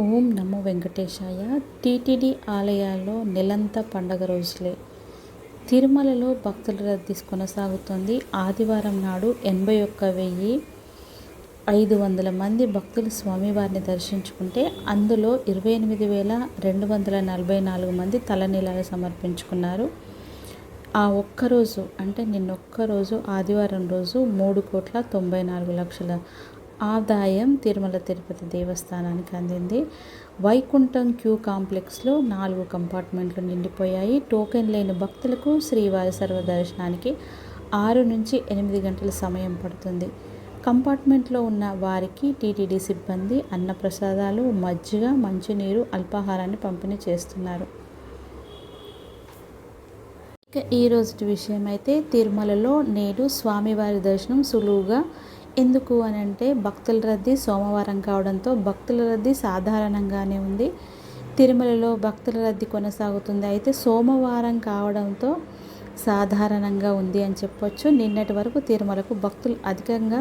ఓం నమో వెంకటేశాయ. TTD ఆలయాల్లో నెలంతా పండగ రోజులే. తిరుమలలో భక్తుల రద్దీ కొనసాగుతుంది. ఆదివారం నాడు ఎనభై ఒక్క వెయ్యి ఐదు వందల మంది భక్తులు స్వామివారిని దర్శించుకుంటే అందులో ఇరవై ఎనిమిది వేల రెండు వందల నలభై నాలుగు మంది తలనీలాలు సమర్పించుకున్నారు. ఆ ఒక్కరోజు అంటే నిన్నొక్కరోజు ఆదివారం రోజు మూడు కోట్ల తొంభై నాలుగు లక్షల ఆదాయం తిరుమల తిరుపతి దేవస్థానానికి అందింది. వైకుంఠం క్యూ కాంప్లెక్స్లో నాలుగు కంపార్ట్మెంట్లు నిండిపోయాయి. టోకెన్ లేని భక్తులకు శ్రీవారి సర్వదర్శనానికి ఆరు నుంచి ఎనిమిది గంటల సమయం పడుతుంది. కంపార్ట్మెంట్లో ఉన్న వారికి టీటీడీ సిబ్బంది అన్నప్రసాదాలు మజ్జిగ మంచినీరు అల్పాహారాన్ని పంపిణీ చేస్తున్నారు. ఇక ఈ రోజు విషయం అయితే తిరుమలలో నేడు స్వామివారి దర్శనం సులువుగా ఎందుకు అని అంటే భక్తుల రద్దీ సోమవారం కావడంతో భక్తుల రద్దీ సాధారణంగానే ఉంది. తిరుమలలో భక్తుల రద్దీ కొనసాగుతుంది. అయితే సోమవారం కావడంతో సాధారణంగా ఉంది అని చెప్పొచ్చు. నిన్నటి వరకు తిరుమలకు భక్తులు అధికంగా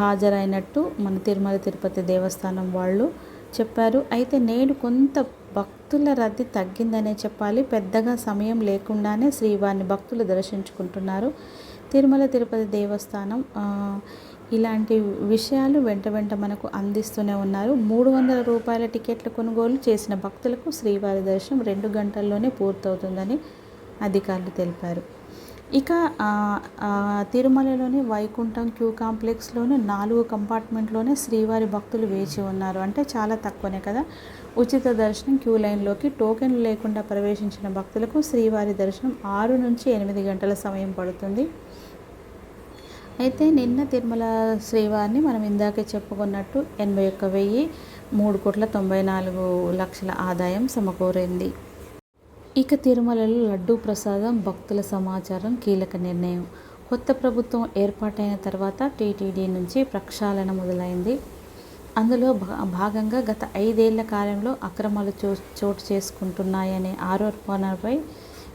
హాజరైనట్టు మన తిరుమల తిరుపతి దేవస్థానం వాళ్ళు చెప్పారు. అయితే నేడు కొంత భక్తుల రద్దీ తగ్గిందనే చెప్పాలి. పెద్దగా సమయం లేకుండానే శ్రీవారిని భక్తులు దర్శించుకుంటున్నారు. తిరుమల తిరుపతి దేవస్థానం ఇలాంటి విషయాలు వెంట వెంట మనకు అందిస్తూనే ఉన్నారు. మూడు వందల రూపాయల టికెట్ల కొనుగోలు చేసిన భక్తులకు శ్రీవారి దర్శనం రెండు గంటల్లోనే పూర్తవుతుందని అధికారులు తెలిపారు. ఇక తిరుమలలోని వైకుంఠం క్యూ కాంప్లెక్స్లోని నాలుగు కంపార్ట్మెంట్లోనే శ్రీవారి భక్తులు వేచి ఉన్నారు. అంటే చాలా తక్కువనే కదా? ఉచిత దర్శనం క్యూ లైన్లోకి టోకెన్లు లేకుండా ప్రవేశించిన భక్తులకు శ్రీవారి దర్శనం ఆరు నుంచి ఎనిమిది గంటల సమయం పడుతుంది. అయితే నిన్న తిరుమల శ్రీవారిని మనం ఇందాకే చెప్పుకున్నట్టు ఎనభై ఒక్క వెయ్యి మూడు కోట్ల తొంభై నాలుగు లక్షల ఆదాయం సమకూరింది. ఇక తిరుమలలో లడ్డూ ప్రసాదం భక్తుల సమాచారం కీలక నిర్ణయం. కొత్త ప్రభుత్వం ఏర్పాటైన తర్వాత టీటీడీ నుంచి ప్రక్షాళన మొదలైంది. అందులో భాగంగా గత ఐదేళ్ళ కాలంలో అక్రమాలు చో చోటు చేసుకుంటున్నాయనే ఆరోపణపై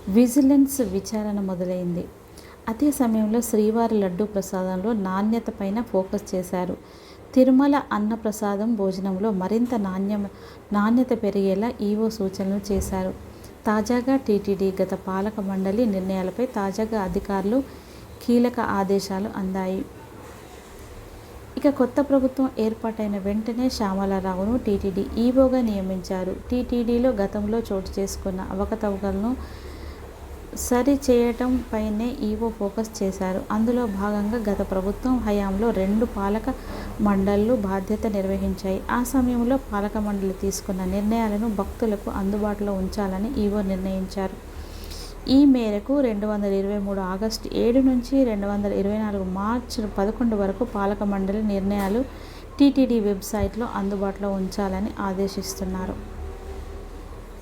విజిలెన్స్ విచారణ మొదలైంది. అదే సమయంలో శ్రీవారి లడ్డూ ప్రసాదంలో నాణ్యత పైన ఫోకస్ చేశారు. తిరుమల అన్న ప్రసాదం భోజనంలో మరింత నాణ్య నాణ్యత పెరిగేలా ఈవో సూచనలు చేశారు. తాజాగా టీటీడీ గత పాలక మండలి నిర్ణయాలపై తాజాగా అధికారులు కీలక ఆదేశాలు అందాయి. ఇక కొత్త ప్రభుత్వం ఏర్పాటైన వెంటనే శ్యామలారావును టీటీడీ ఈవోగా నియమించారు. టీటీడీలో గతంలో చోటు చేసుకున్న అవకతవకలను సరి చేయటం పైనే ఈవో ఫోకస్ చేశారు. అందులో భాగంగా గత ప్రభుత్వం హయాంలో రెండు పాలక మండళ్ళు బాధ్యత నిర్వహించాయి. ఆ సమయంలో పాలక మండలి తీసుకున్న నిర్ణయాలను భక్తులకు అందుబాటులో ఉంచాలని ఈవో నిర్ణయించారు. ఈ మేరకు రెండు వందల ఇరవై మూడు ఆగస్టు ఏడు నుంచి రెండు వందల ఇరవై నాలుగు మార్చ్ పదకొండు వరకు పాలక మండలి నిర్ణయాలు టీటీడీ వెబ్సైట్లో అందుబాటులో ఉంచాలని ఆదేశిస్తున్నారు.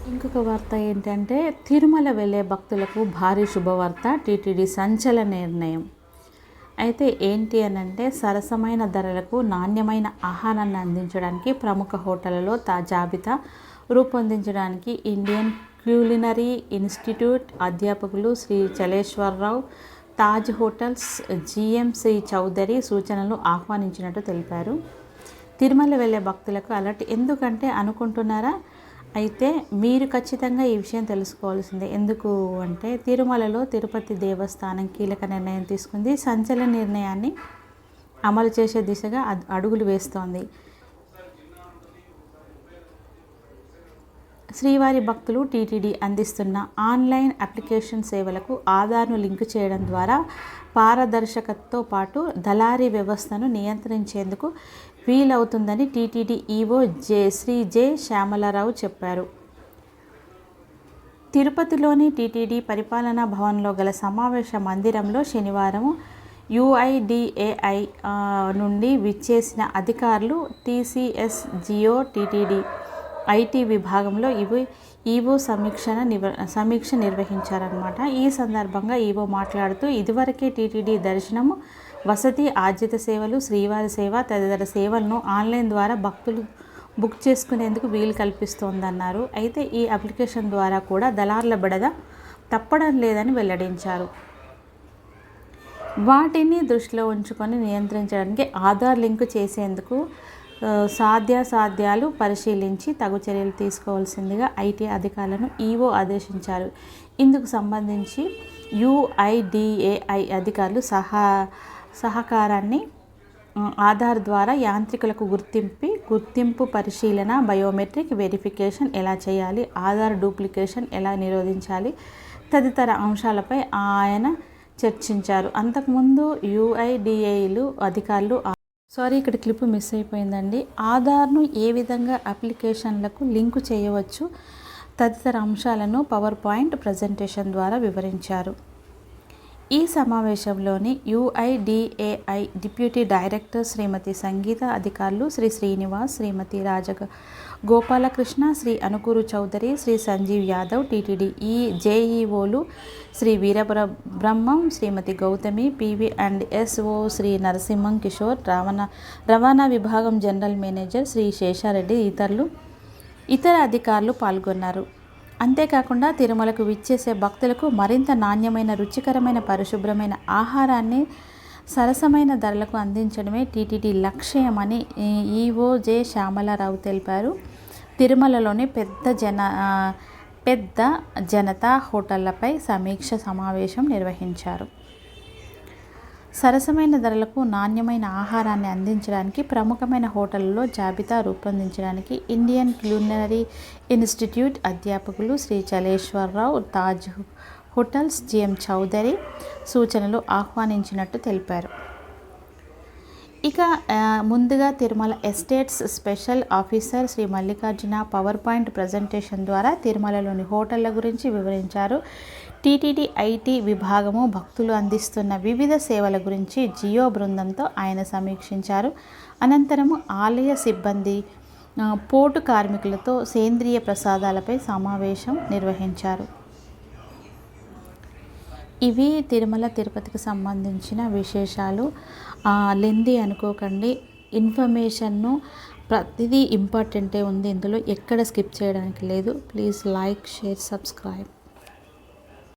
ఇంకొక వార్త ఏంటంటే తిరుమల వెళ్ళే భక్తులకు భారీ శుభవార్త టీటీడీ సంచలన నిర్ణయం. అయితే ఏంటి అని అంటే సరసమైన ధరలకు నాణ్యమైన ఆహారాన్ని అందించడానికి ప్రముఖ హోటళ్ళలో తా జాబితా రూపొందించడానికి ఇండియన్ క్యూలినరీ ఇన్స్టిట్యూట్ అధ్యాపకులు శ్రీ చలేశ్వరరావు తాజ్ హోటల్స్ జిఎంసి చౌదరి సూచనలు ఆహ్వానించినట్టు తెలిపారు. తిరుమల వెళ్ళే భక్తులకు అలర్ట్ ఎందుకంటే అనుకుంటున్నారా? అయితే మీరు ఖచ్చితంగా ఈ విషయం తెలుసుకోవాల్సిందే. ఎందుకు అంటే తిరుమలలో తిరుపతి దేవస్థానం కీలక నిర్ణయం తీసుకుంది. సంచలన నిర్ణయాన్ని అమలు చేసే దిశగా అడుగులు వేస్తోంది. శ్రీవారి భక్తులు టీటీడీ అందిస్తున్న ఆన్లైన్ అప్లికేషన్ సేవలకు ఆధార్ను లింక్ చేయడం ద్వారా పారదర్శకతతో పాటు దళారీ వ్యవస్థను నియంత్రించేందుకు వీలవుతుందని TTD EO J Shri J Shyamalarao చెప్పారు. తిరుపతిలోని టీటీడీ పరిపాలనా భవన్లో గల సమావేశ మందిరంలో శనివారం యుఐడిఏఐ నుండి విచ్చేసిన అధికారులు టీసీఎస్ జియో టీటీడీ ఐటీ విభాగంలో ఇవి ఈవో సమీక్షణ నివ సమీక్ష నిర్వహించారనమాట ఈ సందర్భంగా ఈవో మాట్లాడుతూ ఇదివరకే టీటీడీ దర్శనము వసతి ఆద్యత సేవలు శ్రీవారి సేవ తదితర సేవలను ఆన్లైన్ ద్వారా భక్తులు బుక్ చేసుకునేందుకు వీలు కల్పిస్తోందన్నారు. అయితే ఈ అప్లికేషన్ ద్వారా కూడా దళార్ల బెడద తప్పడం లేదని వెల్లడించారు. వాటిని దృష్టిలో ఉంచుకొని నియంత్రించడానికి ఆధార్ లింకు చేసేందుకు సాధ్యాసాధ్యాలు పరిశీలించి తగు చర్యలు తీసుకోవాల్సిందిగా ఐటీ అధికారులను ఈవో ఆదేశించారు. ఇందుకు సంబంధించి యుఐడిఏఐ అధికారులు సహా సహకారాన్ని ఆధార్ ద్వారా యాంత్రికులకు గుర్తింపు గుర్తింపు పరిశీలన బయోమెట్రిక్ వెరిఫికేషన్ ఎలా చేయాలి ఆధార్ డూప్లికేషన్ ఎలా నిరోధించాలి తదితర అంశాలపై ఆయన చర్చించారు. అంతకుముందు యుఐడిఏలు అధికారులు సారీ ఇక్కడ క్లిప్ మిస్ అయిపోయిందండి. ఆధార్ను ఏ విధంగా అప్లికేషన్లకు లింకు చేయవచ్చు? తదితర అంశాలను పవర్ పాయింట్ ప్రజెంటేషన్ ద్వారా వివరించారు. ఈ సమావేశంలోని UIDAI deputy director Shrimati Sangeetha అధికారులు శ్రీ శ్రీనివాస్ శ్రీమతి రాజగ గోపాలకృష్ణ శ్రీ అనుకూరు చౌదరి శ్రీ సంజీవ్ యాదవ్ టీటీడీ ఈ జేఈఓలు Shri Veerabrahmam Shrimati Gautami PV and SO Shri Narasimham Kishore రవాణా రవాణా విభాగం జనరల్ మేనేజర్ శ్రీ శేషారెడ్డి ఇతరులు ఇతర అధికారులు పాల్గొన్నారు. అంతేకాకుండా తిరుమలకు విచ్చేసే భక్తులకు మరింత నాణ్యమైన రుచికరమైన పరిశుభ్రమైన ఆహారాన్ని సరసమైన ధరలకు అందించడమే టీటీడీ లక్ష్యమని ఈవో జె. శ్యామలారావు తెలిపారు. తిరుమలలోని పెద్ద జన పెద్ద జనతా హోటళ్ళపై సమీక్ష సమావేశం నిర్వహించారు. సరసమైన ధరలకు నాణ్యమైన ఆహారాన్ని అందించడానికి ప్రముఖమైన హోటళ్ళలో జాబితా రూపొందించడానికి ఇండియన్ క్యూలినరీ ఇన్స్టిట్యూట్ అధ్యాపకులు శ్రీ చలేశ్వరరావు తాజ్ హోటల్స్ జిఎం చౌదరి సూచనలు ఆహ్వానించినట్టు తెలిపారు. ఇక ముందుగా Tirumala estates special officer Shri Mallikarjuna power point presentation ద్వారా తిరుమలలోని హోటళ్ళ గురించి వివరించారు. టీటీడీ ఐటీ విభాగము భక్తులు అందిస్తున్న వివిధ సేవల గురించి జియో బృందంతో ఆయన సమీక్షించారు. అనంతరము ఆలయ సిబ్బంది పోటు కార్మికులతో సేంద్రియ ప్రసాదాలపై సమావేశం నిర్వహించారు. ఇవి తిరుమల తిరుపతికి సంబంధించిన విశేషాలు. లెంది అనుకోకండి. ఇన్ఫర్మేషన్ను ప్రతిదీ ఇంపార్టెంటే ఉంది. ఇందులో ఎక్కడ స్కిప్ చేయడానికి లేదు. Please like share subscribe.